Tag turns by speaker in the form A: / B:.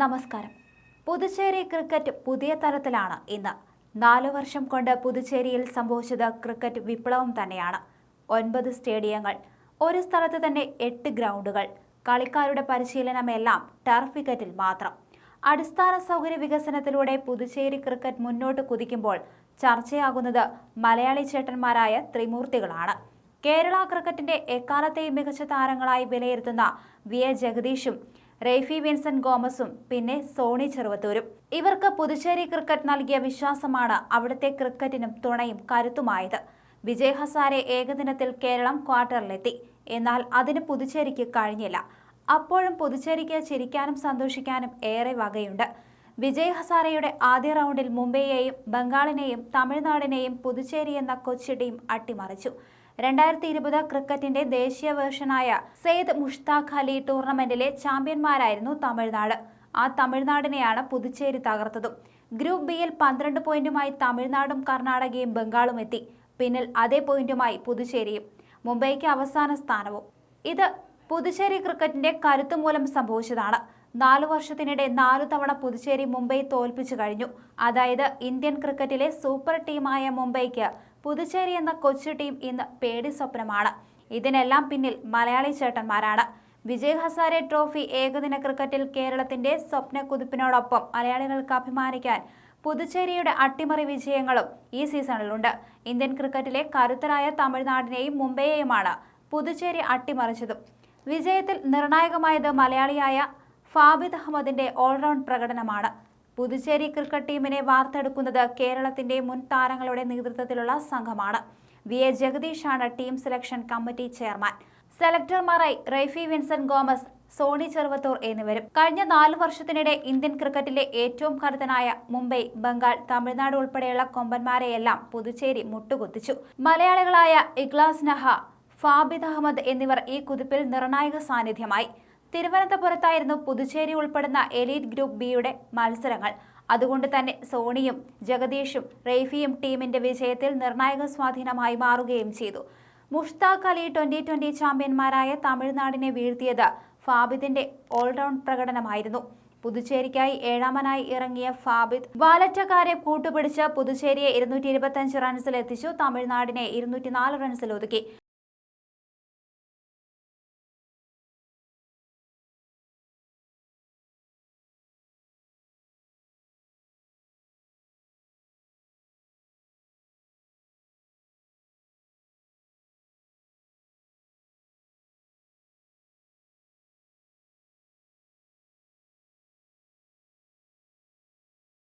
A: നമസ്കാരം. പുതുച്ചേരി ക്രിക്കറ്റ് പുതിയ തലത്തിലാണ് ഇന്ന്. നാലു വർഷം കൊണ്ട് പുതുച്ചേരിയിൽ സംഭവിച്ചത് ക്രിക്കറ്റ് വിപ്ലവം തന്നെയാണ്. ഒൻപത് സ്റ്റേഡിയങ്ങൾ ഒരു സ്ഥലത്ത് തന്നെ എട്ട് ഗ്രൗണ്ടുകൾ കളിക്കാരുടെ പരിശീലനമെല്ലാം ടർഫ് വിക്കറ്റിൽ മാത്രം. അടിസ്ഥാന സൗകര്യ വികസനത്തിലൂടെ പുതുച്ചേരി ക്രിക്കറ്റ് മുന്നോട്ട് കുതിക്കുമ്പോൾ ചർച്ചയാകുന്നത് മലയാളി ചേട്ടന്മാരായ ത്രിമൂർത്തികളാണ്. കേരള ക്രിക്കറ്റിന്റെ എക്കാലത്തെയും മികച്ച താരങ്ങളായി വിലയിരുത്തുന്ന വി. എ. ജഗദീഷും റെയ്ഫി വിൻസെന്റ് ഗോമസും പിന്നെ സോണി ചെറുവത്തൂരും. ഇവർക്ക് പുതുച്ചേരി ക്രിക്കറ്റ് നൽകിയ വിശ്വാസമാണ് അവിടുത്തെ ക്രിക്കറ്റിനും തുണയും കരുത്തുമായത്. വിജയ് ഹസാരെ ഏകദിനത്തിൽ കേരളം ക്വാർട്ടറിലെത്തി. എന്നാൽ അതിന് പുതുച്ചേരിക്ക് കഴിഞ്ഞില്ല. അപ്പോഴും പുതുച്ചേരിക്ക് ചിരിക്കാനും സന്തോഷിക്കാനും ഏറെ വകയുണ്ട്. വിജയ് ഹസാരയുടെ ആദ്യ റൗണ്ടിൽ മുംബൈയെയും ബംഗാളിനെയും തമിഴ്നാടിനെയും പുതുച്ചേരി എന്ന കൊച്ചി ടീം അട്ടിമറിച്ചു. രണ്ടായിരത്തി ഇരുപത് ക്രിക്കറ്റിന്റെ ദേശീയ വേർഷനായ സെയ്ദ് മുഷ്താഖ് അലി ടൂർണമെന്റിലെ ചാമ്പ്യന്മാരായിരുന്നു തമിഴ്നാട്. ആ തമിഴ്നാടിനെയാണ് പുതുച്ചേരി തകർത്തത്. ഗ്രൂപ്പ് ബിയിൽ പന്ത്രണ്ട് പോയിന്റുമായി തമിഴ്നാടും കർണാടകയും ബംഗാളും എത്തി. പിന്നിൽ അതേ പോയിന്റുമായി പുതുച്ചേരിയും. മുംബൈക്ക് അവസാന സ്ഥാനവും. ഇത് പുതുച്ചേരി ക്രിക്കറ്റിന്റെ കരുത്തുമൂലം സംഭവിച്ചതാണ്. നാലു വർഷത്തിനിടെ നാലു തവണ പുതുച്ചേരി മുംബൈ തോൽപ്പിച്ചു കഴിഞ്ഞു. അതായത് ഇന്ത്യൻ ക്രിക്കറ്റിലെ സൂപ്പർ ടീമായ മുംബൈക്ക് പുതുച്ചേരി എന്ന കൊച്ചു ടീം ഇന്ന് പേടി സ്വപ്നമാണ്. ഇതിനെല്ലാം പിന്നിൽ മലയാളി ചേട്ടന്മാരാണ്. വിജയ് ഹസാരെ ട്രോഫി ഏകദിന ക്രിക്കറ്റിൽ കേരളത്തിന്റെ സ്വപ്ന കുതിപ്പിനോടൊപ്പം മലയാളികൾക്ക് അഭിമാനിക്കാൻ പുതുച്ചേരിയുടെ അട്ടിമറി വിജയങ്ങളും ഈ സീസണിലുണ്ട്. ഇന്ത്യൻ ക്രിക്കറ്റിലെ കരുത്തരായ തമിഴ്നാടിനെയും മുംബൈയെയുമാണ് പുതുച്ചേരി അട്ടിമറിച്ചതും. വിജയത്തിൽ നിർണായകമായത് മലയാളിയായ ഫാബിദ് അഹമ്മദിന്റെ ഓൾറൗണ്ട് പ്രകടനമാണ്. പുതുച്ചേരി ക്രിക്കറ്റ് ടീമിനെ വാർത്തെടുക്കുന്നത് കേരളത്തിന്റെ മുൻ താരങ്ങളുടെ നേതൃത്വത്തിലുള്ള സംഘമാണ്. വി. എ. ജഗദീഷാണ് ടീം സെലക്ഷൻ കമ്മിറ്റി ചെയർമാൻ. സെലക്ടർമാരായി റൈഫി വിൻസെന്റ് ഗോമസ് സോണി ചെറുവത്തൂർ എന്നിവരും. കഴിഞ്ഞ നാലു വർഷത്തിനിടെ ഇന്ത്യൻ ക്രിക്കറ്റിലെ ഏറ്റവും കരുത്തനായ മുംബൈ ബംഗാൾ തമിഴ്നാട് ഉൾപ്പെടെയുള്ള കൊമ്പന്മാരെയെല്ലാം പുതുച്ചേരി മുട്ടുകുത്തിച്ചു. മലയാളികളായ ഇഗ്ലാസ് നഹ ഫാബിദ് അഹമ്മദ് എന്നിവർ ഈ കുതിപ്പിൽ നിർണായക സാന്നിധ്യമായി. തിരുവനന്തപുരത്തായിരുന്നു പുതുച്ചേരി ഉൾപ്പെടുന്ന എലീറ്റ് ഗ്രൂപ്പ് ബിയുടെ മത്സരങ്ങൾ. അതുകൊണ്ട് തന്നെ സോണിയും ജഗദീഷും റെയ്ഫിയും ടീമിന്റെ വിജയത്തിൽ നിർണായക സ്വാധീനമായി മാറുകയും ചെയ്തു. മുഷ്താഖ് അലി ട്വന്റി ട്വന്റി ചാമ്പ്യന്മാരായ തമിഴ്നാടിനെ വീഴ്ത്തിയത് ഫാബിദിന്റെ ഓൾറൗണ്ട് പ്രകടനമായിരുന്നു. പുതുച്ചേരിക്കായി ഏഴാമനായി ഇറങ്ങിയ ഫാബിദ് വാലറ്റക്കാരെ കൂട്ടുപിടിച്ച് പുതുച്ചേരിയെ ഇരുന്നൂറ്റി ഇരുപത്തി അഞ്ച് റൺസിൽ എത്തിച്ചു തമിഴ്നാടിനെ ഇരുന്നൂറ്റി നാല് റൺസിൽ ഒതുക്കി